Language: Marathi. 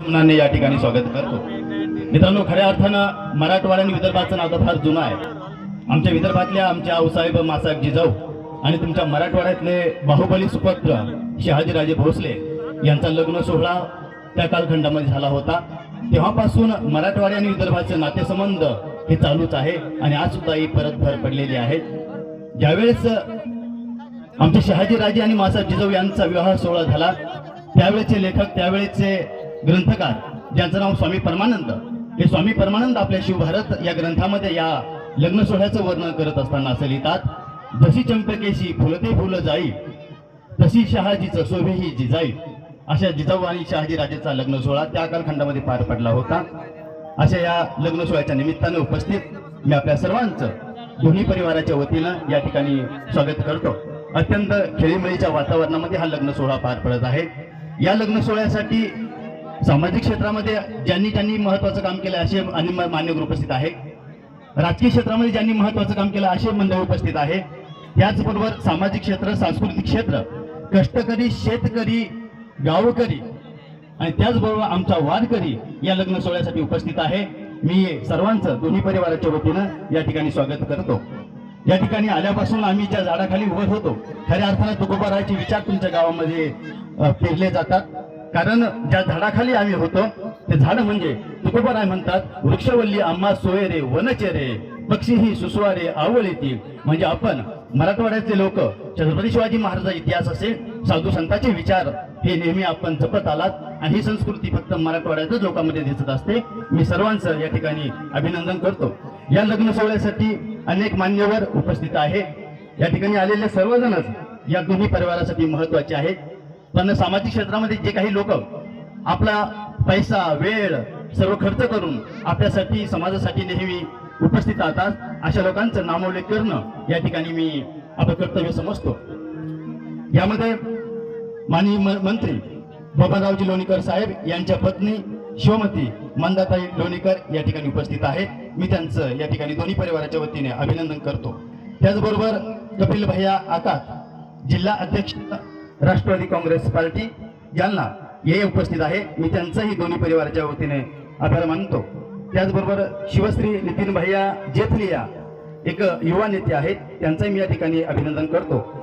या ठिकाणी स्वागत करतो. मित्रांनो खऱ्या अर्थानं मराठवाडा आणि विदर्भाचं नातं फार जुनं आहे. आमच्या विदर्भातल्या आमच्या आऊसाहेब मासाहेब जिजाऊ आणि तुमच्या मराठवाड्यातले बाहुबली सुपुत्र शहाजीराजे भोसले यांचा लग्न सोहळा त्या कालखंडामध्ये झाला होता. तेव्हापासून मराठवाडा आणि विदर्भाचे नातेसंबंध हे चालूच आहे आणि आज सुद्धा ही परत भर पडलेली आहे. ज्यावेळेस आमचे शहाजीराजे आणि मासाहेब जिजाऊ यांचा विवाह सोहळा झाला त्यावेळेचे लेखक त्यावेळेचे ग्रंथकार ज्यांचं नाव स्वामी परमानंद. हे स्वामी परमानंद आपल्या शिवभारत या ग्रंथामध्ये या लग्न सोहळ्याचं वर्णन करत असताना असं लिहितात जशी चंपकेशी फुलते फुल जाई तशी शहाजीचं शोभे ही जिजाई. अशा जिजाऊ आणि शहाजी राजेचा लग्न सोहळा त्या कालखंडामध्ये पार पडला होता. अशा या लग्न सोहळ्याच्या निमित्तानं उपस्थित मी आपल्या सर्वांचं दोन्ही परिवाराच्या वतीनं या ठिकाणी स्वागत करतो. अत्यंत खेळीमेळीच्या वातावरणामध्ये हा लग्न सोहळा पार पडत आहे. या लग्न सोहळ्यासाठी सामाजिक क्षेत्रामध्ये ज्यांनी त्यांनी महत्वाचं काम केलं असे आणि मान्यवर उपस्थित आहे. राजकीय क्षेत्रामध्ये ज्यांनी महत्वाचं काम केलं असे मंडळ उपस्थित आहे. त्याचबरोबर सामाजिक क्षेत्र सांस्कृतिक क्षेत्र कष्टकरी शेतकरी गावकरी आणि त्याचबरोबर आमचा वारकरी या लग्न सोहळ्यासाठी उपस्थित आहे. मी सर्वांचं दोन्ही परिवाराच्या वतीनं या ठिकाणी स्वागत करतो. या ठिकाणी आल्यापासून आम्ही ज्या झाडाखाली उभं होतो खऱ्या अर्थानं तुकोबाराचे विचार तुमच्या गावामध्ये अ, पेरले जातात. कारण ज्या झाडाखाली आम्ही होतो ते झाड म्हणजे तुकोबाराय म्हणतात वृक्षवल्ली आम्हा सोयरे वनचेरे पक्षी ही सुसवारे आवळ येतील म्हणजे आपण मराठवाड्यातले लोक छत्रपती शिवाजी महाराजांचा इतिहास असेल साधू संतांचे विचार हे नेहमी आपण जपत आलात. आणि ही संस्कृती फक्त मराठवाड्यातच लोकांमध्ये दिसत असते. मी सर्वांचं या ठिकाणी अभिनंदन करतो. या लग्न सोहळ्यासाठी अनेक मान्यवर उपस्थित आहे या ठिकाणी आलेले सर्वजणच या दोन्ही परिवारासाठी महत्त्वाचे आहेत. पण सामाजिक क्षेत्रामध्ये जे काही लोक आपला पैसा वेळ सर्व खर्च करून आपल्यासाठी समाजासाठी नेहमी उपस्थित राहतात अशा लोकांचं नामोल्लेख करणं या ठिकाणी मी आपलं कर्तव्य समजतो. यामध्ये माननीय मंत्री बबनरावजी लोणीकर साहेब यांच्या पत्नी शिवमती मंदाताई लोणीकर या ठिकाणी उपस्थित आहेत. मी त्यांचं या ठिकाणी दोन्ही परिवाराच्या वतीने अभिनंदन करतो. त्याचबरोबर कपिल भैया आकात जिल्हा अध्यक्ष राष्ट्रवादी काँग्रेस पार्टी यांना हे उपस्थित आहे. मी त्यांचाही दोन्ही परिवाराच्या वतीने आभार मानतो. त्याचबरोबर शिवश्री नितीन भैया जेथलिया एक युवा नेते आहेत. त्यांचंही मी या ठिकाणी अभिनंदन करतो.